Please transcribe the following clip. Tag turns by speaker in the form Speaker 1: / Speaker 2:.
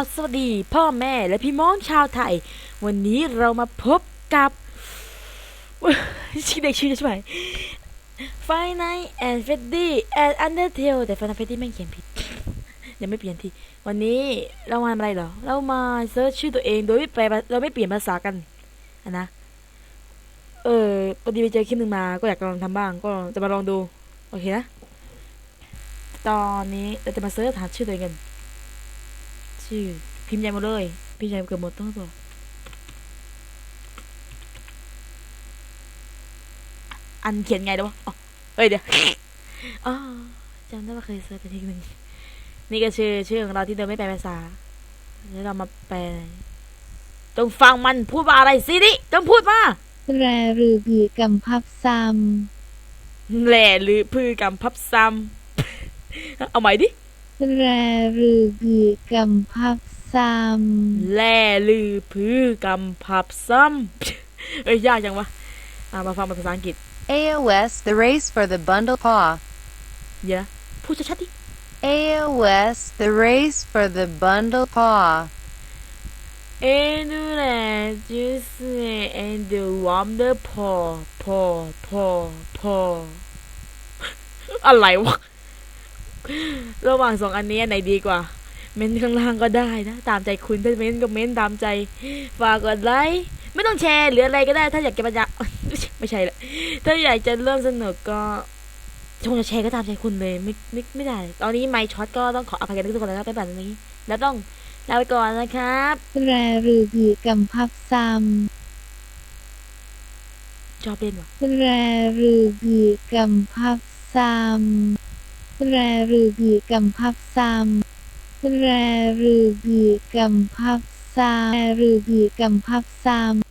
Speaker 1: าวสวัสดีพ่อแม่และพี่น้องชาวไทย วันนี้เรามาพบกับชื่อเด็กชื่อจะใช่ไหมไฟไนแอนเฟดดี้แอนอันเดอร์เทลแต่ไฟไนเฟดดี้แม่งเขียนผิดยังไม่เปลี่ยนทีวันนี้เรามาทำอะไรเหรอ เรามาเซิร์ชชื่อตัวเองโดยไม่แปลเราไม่เปลี่ยนภาษากันนะเออพอดีไปเจอคลิปหนึ่งมา ก็อยากลองทำบ้างก็จะมาลองดู โอเคนะ ตอนนี้เราจะมาเซิร์ชหาชื่อตัวเองกัน ชื่อ พิมพ์ใหญ่หมดเลย พิมพ์ใหญ่เกือบหมดทั้งตัวอันเขียนไงเดี๋ยววะอ๋อเอ้ยเดี๋ยวอ๋อจำได้ว่าเคยเซิร์ชไปทีหนึ่งนี่ก็ชื่อชื่อของเราที่เราไม่แปลภาษา แล้วเรามาแปลจงฟังมันพูดว่าอะไรสิดิจงพูดมา
Speaker 2: แรรือบือกำพับซ้
Speaker 1: แหล่หรือพือกำพับซ้ำเอาใหม่ดิำ
Speaker 2: แรรือบือกำพับซ้
Speaker 1: แล่ลือพือกำพับซ้ำเอ้ยยากจังวะอ่ามาฟังเป็นภาษาอังกฤษ
Speaker 3: AOS The Race for the Bundle Paw.
Speaker 1: เดี๋ยวนะพูดชัดๆดิ
Speaker 3: AOS The Race for the Bundle Paw.
Speaker 1: เอ็นดูแลจูสเอ็นดูวอมเดอร์พอพอพอพออะไรวะ ระหว่างสองอันนี้อันไหนดีกว่า เม้นข้างล่างก็ได้นะ ตามใจคุณถ้าเม้นก็เม้นตามใจ ฝากกดไลค์ ไม่ต้องแชร์หรืออะไรก็ได้ ถ้าอยากจะประหยัดไม่ใช่ละ ถ้าอยากจะเริ่มสนุกก็ชงจะแชร์ก็ตามใจคุณเลยไม่ไม่ไม่ได้ ตอนนี้ไม่ช็อตก็ต้องขออภัยกันทุกคนนะครับไปแบบนี้ แล้วต้องลาไปก่อนนะครับำ
Speaker 2: แรรือบือกำพับซ้
Speaker 1: ชอบเล่นว่ะำ
Speaker 2: แรรือบือกำพับซ้ำ แรรือบือกำพับซ้ำแรรือบือกำพับซ้ำแรรือบือกำพับซ้ำ